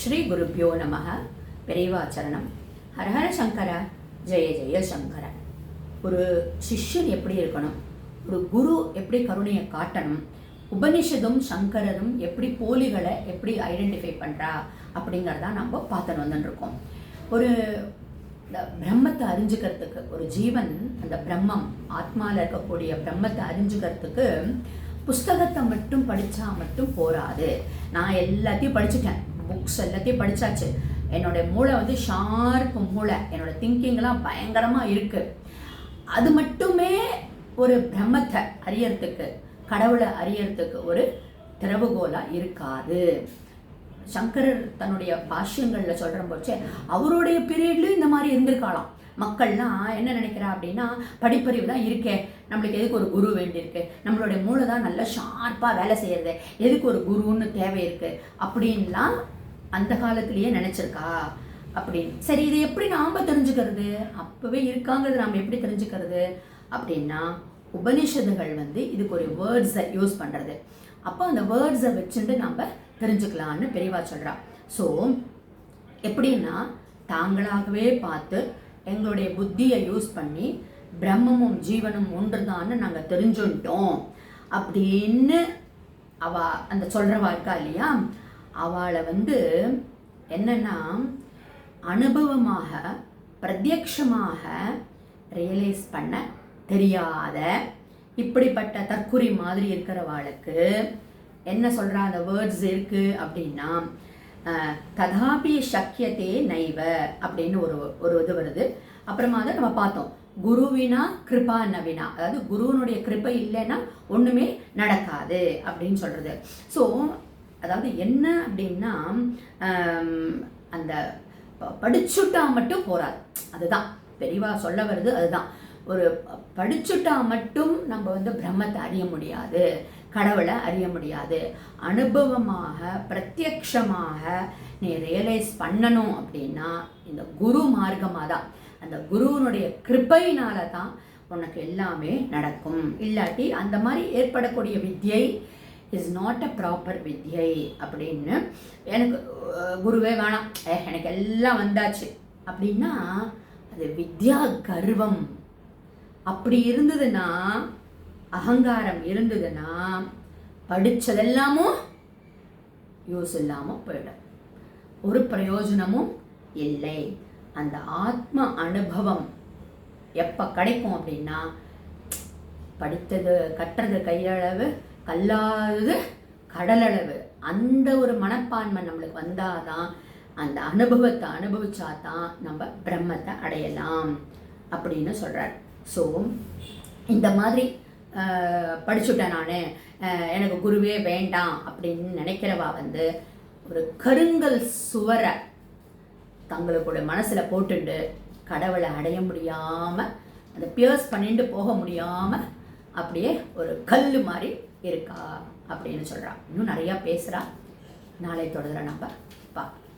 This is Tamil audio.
ஸ்ரீ குருப்பியோ நமக பெரியவாச்சரணம் ஹரஹர சங்கர ஜெய ஜெய சங்கர. ஒரு சிஷ்யன் எப்படி இருக்கணும்? ஒரு குரு எப்படி கருணையை காட்டணும்? உபனிஷதும் சங்கரரும் எப்படி போலிகளை எப்படி ஐடென்டிஃபை பண்ணுறா அப்படிங்கிறதான் நம்ம பார்த்துட்டு வந்துட்டுருக்கோம். ஒரு இந்த பிரம்மத்தை அறிஞ்சுக்கிறதுக்கு ஒரு ஜீவன் அந்த பிரம்மம் ஆத்மாவில் இருக்கக்கூடிய பிரம்மத்தை அறிஞ்சுக்கிறதுக்கு புஸ்தகத்தை மட்டும் படித்தா மட்டும் போராது நான் எல்லாத்தையும் படிச்சுட்டேன். புக்ஸ் எல்லாத்தையும் படித்தாச்சு என்னோடய மூளை வந்து ஷார்ப் மூளை. என்னோடய திங்கிங்லாம் பயங்கரமாக இருக்குது அது மட்டுமே ஒரு பிரம்மத்தை அறியறதுக்கு கடவுளை அறியறதுக்கு ஒரு திறவுகோலாக இருக்காது. சங்கரர் தன்னுடைய பாஷ்யங்களில் சொல்கிற போச்சே அவருடைய பீரியட்லையும் இந்த மாதிரி இருந்திருக்காளாம். மக்கள்லாம் என்ன நினைக்கிறா அப்படின்னா படிப்பறிவு தான் இருக்கே. நம்மளுக்கு எதுக்கு ஒரு குரு வேண்டியிருக்கு? நம்மளுடைய மூளை தான் நல்லா ஷார்ப்பாக வேலை செய்கிறது எதுக்கு ஒரு குருன்னு தேவை இருக்குது அப்படின்லாம் அந்த காலத்திலேயே நினச்சிருக்கா? அப்படின்னு. சரி இதை எப்படி நாம் தெரிஞ்சுக்கிறது? அப்போவே இருக்காங்கிறது நாம் எப்படி தெரிஞ்சுக்கிறது? அப்படின்னா உபனிஷதுகள் வந்து இதுக்கு ஒரு வேர்ட்ஸை யூஸ் பண்ணுறது அப்போ அந்த வேர்ட்ஸை வச்சுட்டு நம்ம தெரிஞ்சுக்கலான்னு பெரியவா சொல்கிறா ஸோ எப்படின்னா தாங்களாகவே பார்த்து எங்களுடைய புத்தியை யூஸ் பண்ணி பிரம்மமும் ஜீவனும் ஒன்றுதான்னு நாங்கள் தெரிஞ்சுட்டோம். அப்படின்னு அவ அந்த சொல்கிறவா இருக்கா இல்லையா? அவளை வந்து என்னன்னா அனுபவமாக பிரத்யக்ஷமாக ரியலைஸ் பண்ண தெரியாத இப்படிப்பட்ட தற்குறி மாதிரி இருக்கிறவாளுக்கு என்ன சொல்கிற அந்த வேர்ட்ஸ் இருக்குது அப்படின்னா ததாபி சக்கியத்தே நைவ அப்படின்னு ஒரு ஒரு இது வருது. அப்புறமா அதை நம்ம பார்த்தோம். குருவினா கிருபா நவினா. அதாவது குருவனுடைய கிருப்பை இல்லைன்னா ஒன்றுமே நடக்காது அப்படின்னு சொல்கிறது ஸோ அதாவது என்ன அப்படின்னா அந்த படிச்சுட்டா மட்டும் போகாது அதுதான். பெரியவா சொல்ல வருது அதுதான். ஒரு படிச்சுட்டா மட்டும் நம்ம வந்து பிரம்மத்தை அறிய முடியாது கடவுளை அறிய முடியாது. அனுபவமாக பிரத்யக்ஷமாக நீ ரியலைஸ் பண்ணணும் அப்படின்னா இந்த குரு மார்க்கமாக தான். அந்த குருவனுடைய கிருப்பையினால தான் உனக்கு எல்லாமே நடக்கும். இல்லாட்டி அந்த மாதிரி ஏற்படக்கூடிய வித்தியை இஸ் நாட் அ ப்ராப்பர் வித்யை அப்படின்னு எனக்கு குருவே வேணாம் ஏ எனக்கு எல்லாம் வந்தாச்சு அப்படின்னா அது வித்யா கர்வம் அப்படி இருந்ததுன்னா அகங்காரம் இருந்ததுன்னா படித்ததெல்லாமும் யூஸ் இல்லாமல் போயிடும் ஒரு பிரயோஜனமும் இல்லை அந்த ஆத்ம அனுபவம் எப்போ கிடைக்கும் அப்படின்னா படித்தது கட்டுறது கையளவு கல்லாதது கடலளவு. அந்த ஒரு மனப்பான்மை நம்மளுக்கு வந்தாதான் அந்த அனுபவத்தை அனுபவிச்சா தான் நம்ம பிரம்மத்தை அடையலாம் அப்படின்னு சொல்கிறார் ஸோ இந்த மாதிரி படிச்சுட்டேன் நான். எனக்கு குருவே வேண்டாம் அப்படின்னு நினைக்கிறவா வந்து ஒரு கருங்கல் சுவரை தங்களுக்குடைய மனசில் போட்டுட்டு கடவுளை அடைய முடியாமல் அந்த பியர்ஸ் பண்ணிட்டு போக முடியாமல் அப்படியே ஒரு கல் மாதிரி இருக்கா அப்படின்னு சொல்கிறா இன்னும் நிறையா பேசுகிறான் நாளை தொடர்கிற நம்ம பார்க்கலாம்